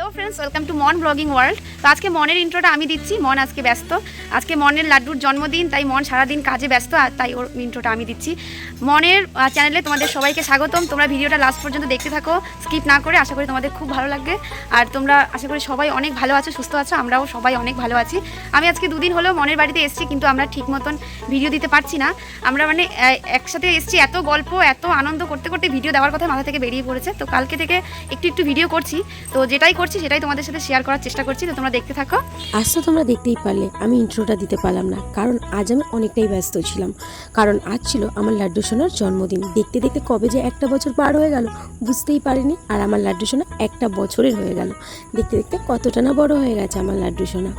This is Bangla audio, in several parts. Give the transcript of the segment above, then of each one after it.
Hello friends welcome to Mon blogging world তো আজকে মনের ইন্ট্রোটা আমি দিচ্ছি, মন আজকে ব্যস্ত। আজকে মনের লাড্ডুর জন্মদিন, তাই মন সারাদিন কাজে ব্যস্ত, আর তাই ওর ইন্ট্রোটা আমি দিচ্ছি। মনের চ্যানেলে তোমাদের সবাইকে স্বাগতম। তোমরা ভিডিওটা লাস্ট পর্যন্ত দেখতে থাকো স্কিপ না করে আশা করি তোমাদের খুব ভালো লাগবে। আর তোমরা আশা করি সবাই অনেক ভালো আছো, সুস্থ আছো, আমরাও সবাই অনেক ভালো আছি। আমি আজকে দুদিন হলেও মনের বাড়িতে এসেছি, কিন্তু আমরা ঠিক মতন ভিডিও দিতে পারছি না। আমরা মানে একসাথে এসেছি এত গল্প, এত আনন্দ করতে করতে ভিডিও দেওয়ার কথা মাথা থেকে বেরিয়ে পড়েছে। তো কালকে থেকে একটু একটু ভিডিও করছি। তো যেটাই করছি সেটাই তোমাদের সাথে শেয়ার করার চেষ্টা করছি, তো তোমরা দেখতে থাকো। আজ তো তোমরা দেখতেই পারলে, আমি ইন্ট্রোটা দিতে পারলাম না, কারণ আজ আমি অনেকটাই ব্যস্ত ছিলাম। কারণ আজ ছিল আমার লাড্ডু সোনার জন্মদিন। দেখতে দেখতে কবে যে একটা বছর পার হয়ে গেল, বুঝতেই পারিনি, আর আমার লাড্ডু সোনা একটা বছরের হয়ে গেল। দেখতে দেখতে কতটা না বড় হয়ে গেছে আমার লাড্ডু সোনা।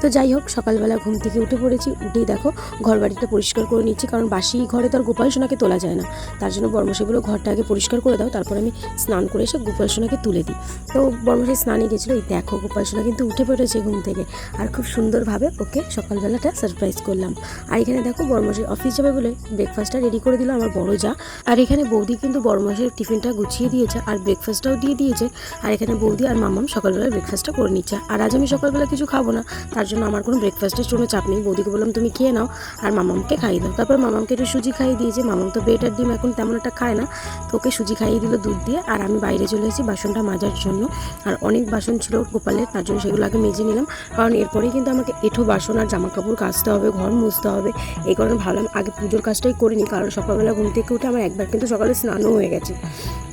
তো যাই হোক, সকালবেলা ঘুম থেকে উঠে পড়েছি, উঠেই দেখো ঘর বাড়িটা পরিষ্কার করে নিচ্ছি, কারণ বাসি ঘরে তো আর গোপাল সোনাকে তোলা যায় না। তার জন্য বর্মশাইগুলো ঘরটা আগে পরিষ্কার করে দাও, তারপর আমি স্নান করে এসে গোপাল সোনাকে তুলে দিই। তো বর্মশাই স্নানে গেছিল, এই দেখো গোপাল সোনা কিন্তু উঠে পড়েছে ঘুম থেকে। আর খুব সুন্দরভাবে ওকে সকালবেলাটা সারপ্রাইজ করলাম। আর এখানে দেখো বর্মশাই অফিস যাবে বলে ব্রেকফাস্টটা রেডি করে দিল আমার বড় যা। আর এখানে বৌদি কিন্তু বর্মশাইয়ের টিফিনটা গুছিয়ে দিয়েছে আর ব্রেকফাস্টটাও দিয়ে দিয়েছে। আর এখানে বৌদি আর মামাম সকালবেলা ব্রেকফাস্টটা করে নিচ্ছে। আর আজ আমি সকালবেলা কিছু খাব না, তার জন্য আমার কোনো ব্রেকফাস্টের কোনো চাপ নেই। বৌদিকে বললাম, তুমি খেয়ে নাও। আর মামামকে খাইয়ে দাও। তারপর মামামকে একটু সুজি খাইয়ে দিয়েছে। মামাম তো বেটার ডিম এখন তেমন একটা খায় না। তো ওকে সুজি খাইয়ে দিল দুধ দিয়ে। আর আমি বাইরে চলে এসেছি বাসনটা মাজার জন্য। আর অনেক বাসন ছিল গোপালের তার জন্য সেগুলো আগে মেজে নিলাম। কারণ এরপরেই কিন্তু আমাকে এঁঠো বাসন আর জামা কাপড় কাচতে হবে, ঘর মুছতে হবে। এই কারণে ভাবলাম আগে পুজোর কাজটাই করে নিই, কারণ সকালবেলা ঘুম থেকে উঠে আমার একবার কিন্তু সকালে স্নানও হয়ে গেছে।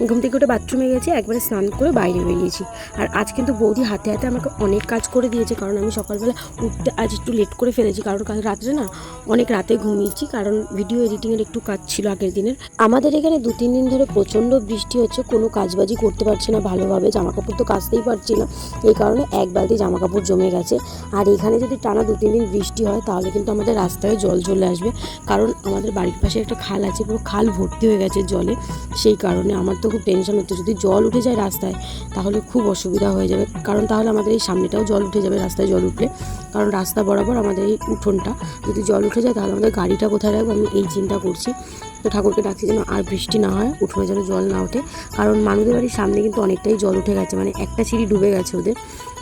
ঘুম থেকে উঠে বাথরুমে গেছি, একবারে স্নান করে বাইরে বেরিয়েছি। আর আজ কিন্তু বৌদি হাতে হাতে আমাকে অনেক কাজ করে দিয়েছে, কারণ আমি সকালবেলা উঠতে আজ একটু লেট করে ফেলেছি, কারণ কাল রাত্রে না অনেক রাতে ঘুমিয়েছি, কারণ ভিডিও এডিটিংয়ের একটু কাজ ছিল আগের দিনের। আমাদের এখানে দু তিন দিন ধরে প্রচণ্ড বৃষ্টি হচ্ছে, কোনো কাজবাজি করতে পারছি না ভালোভাবে জামা কাপড় তো কাচতেই পারছি না এই কারণে এক বালতি জামা কাপড় জমে গেছে। আর এখানে যদি টানা দু, তিন দিন বৃষ্টি হয়, তাহলে কিন্তু আমাদের রাস্তায় জল চলে আসবে। কারণ আমাদের বাড়ির পাশে একটা খাল আছে, পুরো খাল ভর্তি হয়ে গেছে জলে। সেই কারণে আমার তো খুব টেনশন হচ্ছে, যদি জল উঠে যায় রাস্তায়, তাহলে খুব অসুবিধা হয়ে যাবে। কারণ তাহলে আমাদের এই সামনেটাও জল উঠে যাবে, রাস্তায় জল উঠলে। কারণ রাস্তা বরাবর আমাদের এই উঠোনটা, যদি জল উঠে যায়, তাহলে আমাদের গাড়িটা কোথায় রাখব? আমি এই চিন্তা করছি। তো ঠাকুরকে ডাকছি যেন আর বৃষ্টি না হয়, উঠোনে যেন জল না ওঠে। কারণ মানুষের বাড়ির সামনে কিন্তু অনেকটাই জল উঠে গেছে। মানে একটা সিঁড়ি ডুবে গেছে ওদের।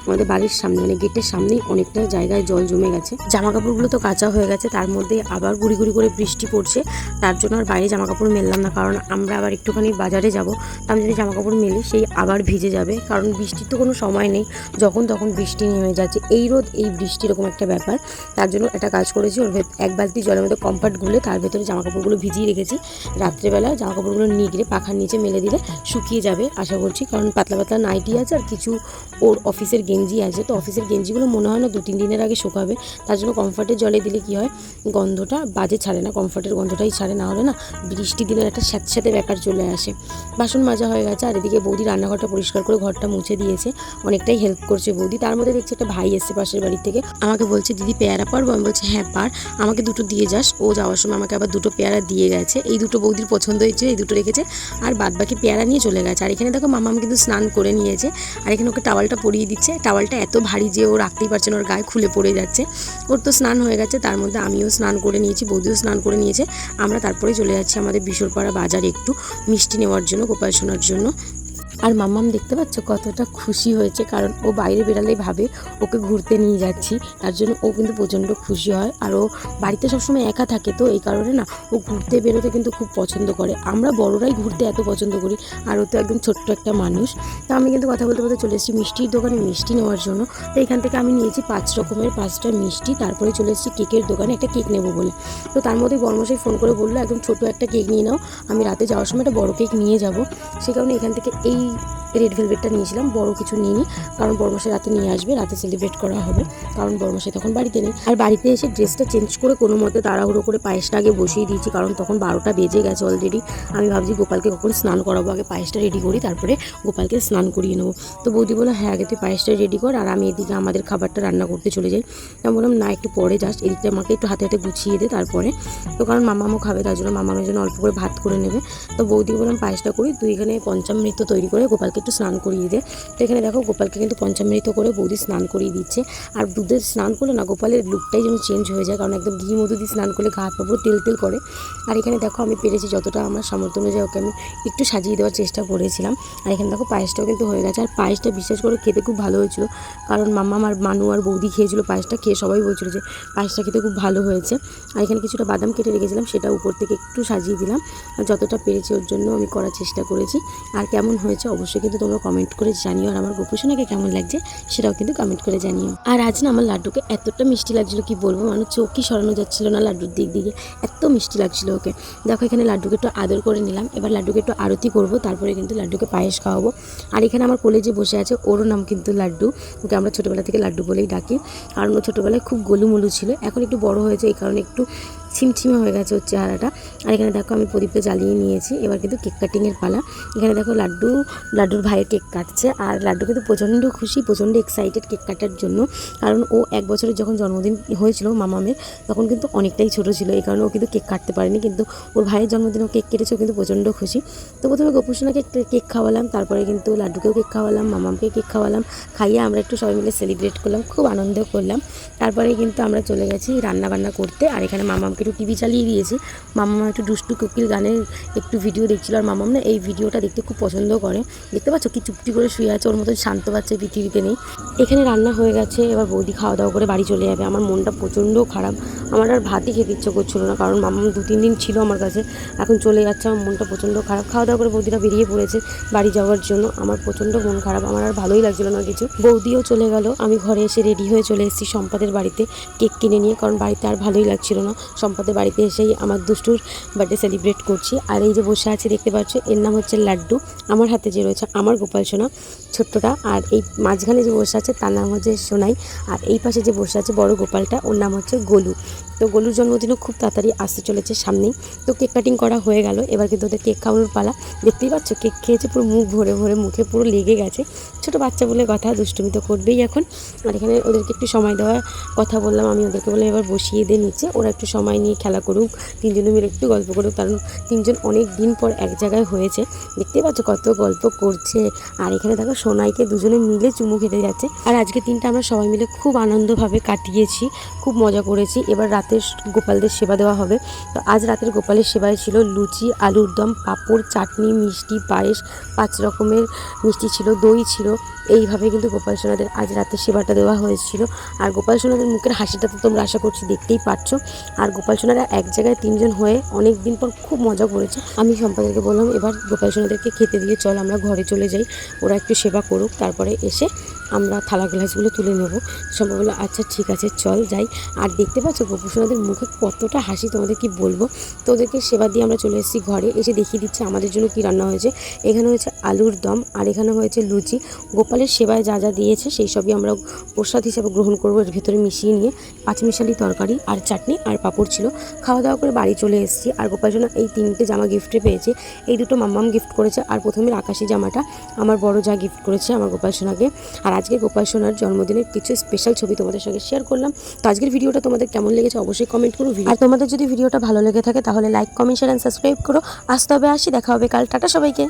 আমাদের বাড়ির সামনে মানে গেটের সামনেই অনেকটা জায়গায় জল জমে গেছে। জামা কাপড়গুলো তো কাঁচা হয়ে গেছে, তার মধ্যে আবার গুড়ি গুড়ি করে বৃষ্টি পড়ছে। তার জন্য আর বাইরে জামা কাপড় মেললাম না, কারণ আমরা আবার একটুখানি বাজারে যাব। আমি যদি জামা কাপড় মেলি, সেই আবার ভিজে যাবে, কারণ বৃষ্টির তো কোনো সময় নেই। যখন তখন বৃষ্টি নেমে যাচ্ছে। এই রোদ, এই বৃষ্টি এরকম একটা ব্যাপার। তার জন্য একটা কাজ করেছি, ওর এক বালতি জলের মধ্যে কম্পার্ট গুলে তার ভেতরে জামা কাপড়গুলো ভিজিয়ে রেখেছি। রাত্রেবেলা জামা কাপড়গুলো নিগড়ে পাখার নিচে মেলে দিলে শুকিয়ে যাবে, আশা করছি। কারণ পাতলা পাতলা নাইটি আছে আর কিছু ওর অফিসের গেঞ্জি আছে, তো অফিসের গেঞ্জিগুলো মনে হয় না দু তিন দিনের আগে শুকাবে। তার জন্য কমফর্টের জলে দিলে কি হয়, গন্ধটা বাজে ছাড়ে না কমফর্টের গন্ধটাই ছাড়ে, না হলে না বৃষ্টি দিনের একটা স্যাঁতস্যাঁতে ব্যাপার চলে আসে। বাসন মাজা হয়ে গেছে, আর এদিকে বৌদি রান্নাঘরটা পরিষ্কার করে ঘরটা মুছে দিয়েছে, অনেকটাই হেল্প করছে বৌদি। তার মধ্যে দেখছি একটা ভাই এসছে পাশের বাড়ি থেকে, আমাকে বলছে, দিদি, পেয়ারা পারব? আমি বলছি হ্যাঁ পার, আমাকে দুটো দিয়ে যাস, ও যাওয়ার সময় আমাকে আবার দুটো পেয়ারা দিয়ে গেছে। এই দুটো বৌদির পছন্দ হয়েছে, এই দুটো রেখেছে, আর বাদ বাকি পেয়ারা নিয়ে চলে গেছে। আর এখানে দেখো মামা মামাম কিন্তু স্নান করে নিয়েছে, আর এখানে ওকে টাওয়ালটা পরিয়ে দিচ্ছে টাওয়ালটা এত ভারী যে ও রাখতেই পারছে না, ওর গায়ে খুলে পড়ে যাচ্ছে। ওর তো স্নান হয়ে গেছে, তার মধ্যে আমিও স্নান করে নিয়েছি, বৌদিও স্নান করে নিয়েছে। আমরা তারপরে চলে যাচ্ছি আমাদের বিশরপাড়া বাজারে একটু মিষ্টি নেওয়ার জন্য, গোপাল জন্য। আর মাম্মাম দেখতে পাচ্ছ কতটা খুশি হয়েছে, কারণ ও বাইরে বেরালেই ভাবে ওকে ঘুরতে নিয়ে যাচ্ছি। তার জন্য ও কিন্তু প্রচণ্ড খুশি হয় আর ও বাড়িতে সবসময় একা থাকে, তো এই কারণে না ও ঘুরতে বেরোতে কিন্তু খুব পছন্দ করে। আমরা বড়রাই ঘুরতে এত পছন্দ করি, আর ও তো একদম ছোট্ট একটা মানুষ। তো আমি কিন্তু কথা বলতে বলতে চলে এসেছি মিষ্টির দোকানে মিষ্টি নেওয়ার জন্য। তো এখান থেকে আমি নিয়েছি পাঁচ রকমের পাঁচটা মিষ্টি, তারপরে চলে এসেছি কেকের দোকানে একটা কেক নেব বলে। তো তার মধ্যে বর্মশাই ফোন করে বলল, একদম ছোট একটা কেক নিয়ে নাও, আমি রাতে যাওয়ার সময় একটা বড় কেক নিয়ে যাব। সে কারণে এখান থেকে এই রেড ভেলভেটটা নিয়েছিলাম। বড় কিছু নিইনি, কারণ বর্মশাই রাতে নিয়ে আসবে, রাতে সেলিব্রেট করা হবে, কারণ বর্মশাই তখন বাড়িতে নেই। আর বাড়িতে এসে ড্রেসটা চেঞ্জ করে কোনো মতে তাড়াহুড়ো করে পায়েসটা আগে বসিয়ে দিয়েছি, কারণ তখন বারোটা বেজে গেছে অলরেডি আমি ভাবছি গোপালকে কখন স্নান করাবো, আগে পায়েসটা রেডি করি, তারপরে গোপালকে স্নান করিয়ে নেব। তো বৌদি বলল হ্যাঁ আগে তুই পায়েসটা রেডি কর, আর আমি এদিকে আমাদের খাবারটা রান্না করতে চলে যাই। আমি বললাম, না, একটু পরে যাস, এদিকটা আমাকে একটু হাতে হাতে গুছিয়ে দে তারপরে। তো কারণ মামামও খাবে, তার জন্য মামামের জন্য অল্প করে ভাত করে নেবে। তো বৌদি বললাম, পায়েসটা করি, তুই এখানে পঞ্চামৃত তৈরি করে গোপালকে একটু স্নান করিয়ে দে। তো এখানে দেখো গোপালকে কিন্তু পঞ্চামৃত করে বৌদি স্নান করিয়ে দিচ্ছে। আর দুধের স্নান করলে না গোপালের লুকটাই যেন চেঞ্জ হয়ে যায়, কারণ একদম ঘি মধু দিয়ে স্নান করলে গা হাত পা পুরো তেল তেল করে। আর এখানে দেখো আমি পেরেছি যতটা আমার সামর্থ্য অনুযায়ী ওকে আমি একটু সাজিয়ে দেওয়ার চেষ্টা করেছিলাম। আর এখানে দেখো পায়েসটাও কিন্তু হয়ে গেছে। আর পায়েসটা বিশেষ করে খেতে খুব ভালো হয়েছিল, কারণ মাম্মা আমার মানু আর বৌদি খেয়েছিল পায়েসটা, খেয়ে সবাই বলছিল যে পায়েসটা খেতে খুব ভালো হয়েছে। আর এখানে কিছুটা বাদাম কেটে রেখেছিলাম, সেটা উপর থেকে একটু সাজিয়ে দিলাম। আর যতটা পেরেছি ওর জন্য আমি করার চেষ্টা করেছি। আর কেমন হয়েছে অবশ্যই কিন্তু তোমরা কমেন্ট করে জানিও আর আমার গোপুসোনাকে কেমন লাগছে সেটাও কিন্তু কমেন্ট করে জানিও। আর আজ না আমার লাড্ডুকে এতটা মিষ্টি লাগছিল কি বলব মানে চোখই সরানো যাচ্ছিল না লাড্ডুর দিক দিকে এত মিষ্টি লাগছিল ওকে। দেখো এখানে লাড্ডুকে একটু আদর করে নিলাম। এবার লাড্ডুকে একটু আরতি করব, তারপরে কিন্তু লাড্ডুকে পায়েস খাওয়াবো। আর এখানে আমার কোলে যে বসে আছে ওরও নাম কিন্তু লাড্ডু। ওকে আমরা ছোটোবেলা থেকে লাড্ডু বলেই ডাকি। কারণ ও ছোটোবেলায় খুব গোলুমুলু ছিল। এখন একটু বড় হয়েছে, এই কারণে একটু ছিমছিমে হয়ে গেছে ওর চেহারাটা। আর এখানে দেখো আমি প্রদীপটা জ্বালিয়ে নিয়েছি। এবার কিন্তু কেক কাটিংয়ের পালা। এখানে দেখো লাড্ডু, লাড্ডুর ভাইয়ের কেক কাটছে। আর লাড্ডু কিন্তু প্রচণ্ড খুশি, প্রচণ্ড এক্সাইটেড কেক কাটার জন্য। কারণ ও এক বছরের যখন জন্মদিন হয়েছিল মামামের, তখন কিন্তু অনেকটাই ছোট ছিল। এই কারণে ও কিন্তু কেক কাটতে পারেনি। কিন্তু ওর ভাইয়ের জন্মদিনেও কেক কেটেছে কিন্তু প্রচণ্ড খুশি। তো প্রথমে গোপুসোনাকে কেক খাওয়ালাম। তারপরে কিন্তু লাড্ডুকেও কেক খাওয়ালাম মামামকে কেক খাওয়ালাম। খাইয়ে আমরা একটু সবাই মিলে সেলিব্রেট করলাম। খুব আনন্দ করলাম। তারপরে কিন্তু আমরা চলে গেছি রান্না বান্না করতে। আর এখানে মামামকে একটু টিভি চালিয়ে দিয়েছি। মামাম একটু দুষ্টু কোকিল গানের একটু ভিডিও দেখছিল আর মামাম না এই ভিডিওটা দেখতে খুব পছন্দ করে। দেখতে পাচ্ছ কি চুপটি করে শুয়ে আছে, ওর মতন শান্ত বাচ্চা পৃথিবীতে নেই। এখানে রান্না হয়ে গেছে, এবার বৌদি খাওয়া দাওয়া করে বাড়ি চলে যাবে। আমার মনটা প্রচণ্ড খারাপ। আমার আর ভাতই খেতে ইচ্ছে করছিল না, কারণ মামাম দু, তিন দিন ছিল আমার কাছে। এখন চলে যাচ্ছে, আমার মনটা প্রচণ্ড খারাপ। খাওয়া দাওয়া করে বৌদিরা বেরিয়ে পড়েছে বাড়ি যাওয়ার জন্য। আমার প্রচণ্ড মন খারাপ, আমার আর ভালোই লাগছিল না কিছু। বৌদিও চলে গেল। আমি ঘরে এসে রেডি হয়ে চলে এসেছি সম্পাদের বাড়িতে কেক কিনে নিয়ে, কারণ বাড়িতে আর ভালোই লাগছিল না। সম্পাদের বাড়িতে এসেই আমার দুষ্টুর বার্থডে সেলিব্রেট করছি। আর এই যে বসে আছে, দেখতে পাচ্ছ, এর নাম হচ্ছে লাড্ডু। আমার হাতে যে রয়েছে আমার গোপাল সোনা, ছোট্টটা। আর এই মাঝখানে যে বসে আছে, তার নাম হচ্ছে সোনাই। আর এই পাশে যে বসে আছে, বড় গোপালটা, ওর নাম হচ্ছে গোলু। তো গোলুর জন্মদিনও খুব তাড়াতাড়ি আসতে চলেছে সামনেই। তো কেক কাটিং করা হয়ে গেল। এবার কিন্তু ওদের কেক খাওয়ানোর পালা। দেখতেই পাচ্ছ কেক খেয়েছে পুরো মুখ ভরে ভরে, মুখে পুরো লেগে গেছে। ছোট বাচ্চা বলে কথা, দুষ্টুমি তো করবেই এখন। আর এখানে ওদেরকে একটু সময় দেওয়ার কথা বললাম। আমি ওদেরকে বলে এবার বসিয়ে দিয়ে নিচে। ওরা একটু সময় নিয়ে খেলা করুক, তিনজনে মিলে একটু গল্প করুক, কারণ তিনজন অনেক দিন পর এক জায়গায় হয়েছে। দেখতেই পাচ্ছ কত গল্প করছে। আর এখানে দেখো সোনাইকে দুজনে মিলে চুমু খেতে যাচ্ছে। আর আজকে দিনটা আমরা সবাই মিলে খুব আনন্দভাবে কাটিয়েছি, খুব মজা করেছি। এবার রাতে গোপালদের সেবা দেওয়া হবে। তো আজ রাতের গোপালের সেবায় ছিল লুচি, আলুর দম, পাঁপড়, চাটনি, মিষ্টি, পায়েস, পাঁচ রকমের মিষ্টি ছিল, দই ছিল। এইভাবে কিন্তু গোপাল সোনাদের আজ রাতে সেবাটা দেওয়া হয়েছিল। আর গোপাল সোনাদের মুখের হাসিটা তো তোমরা আশা করছি দেখতেই পাচ্ছ। আর গোপাল সোনারা এক জায়গায় তিনজন হয়ে অনেক দিন পর খুব মজা করেছে। আমি সম্পাদকে বললাম, এবার গোপাল সোনাদেরকে খেতে দিয়ে চল, আমরা ঘরে চলে যাই। ওরা একটু সেবা করুক, তারপরে এসে আমরা থালা গ্লাসগুলো তুলে নেব। সম্ভব বলল আচ্ছা ঠিক আছে, চল যাই। আর দেখতে পাচ্ছ গোপু সোনাদের মুখে কতটা হাসি, তোমাদের কি বলব? তো ওদেরকে সেবা দিয়ে আমরা চলে এসেছি ঘরে, এসে দেখিয়ে দিচ্ছে আমাদের জন্য কি রান্না হয়েছে। এখানে হয়েছে আলুর দম, আর এখানে হয়েছে লুচি। গোপালের সেবায় যা যা দিয়েছে, সেই সবই আমরা প্রসাদ হিসাবে গ্রহণ করব। এর ভেতরে মিশিয়ে নিয়ে পাঁচমিশালি তরকারি আর চাটনি আর পাঁপড় ছিল। খাওয়া দাওয়া করে বাড়ি চলে এসেছি। আর গোপাল সোনা এই তিনটে জামা গিফটে পেয়েছে। এই দুটো মাম্মাম গিফট করেছে। আর প্রথমে আকাশি জামাটা আমার বড় যা গিফট করেছে আমার গোপাল সোনাকে আর আজকে গোপাল সোনার জন্মদিনের কিছু স্পেশাল ছবি তোমাদের সঙ্গে শেয়ার করলাম। তো আজকের ভিডিওটা তোমাদের কেমন লেগেছে অবশ্যই কমেন্ট করো। আর তোমাদের যদি ভিডিওটা ভালো লেগে থাকে, তাহলে like comment share and subscribe করো। আসতে হবে আসি, দেখা হবে কাল। টাটা সবাইকে।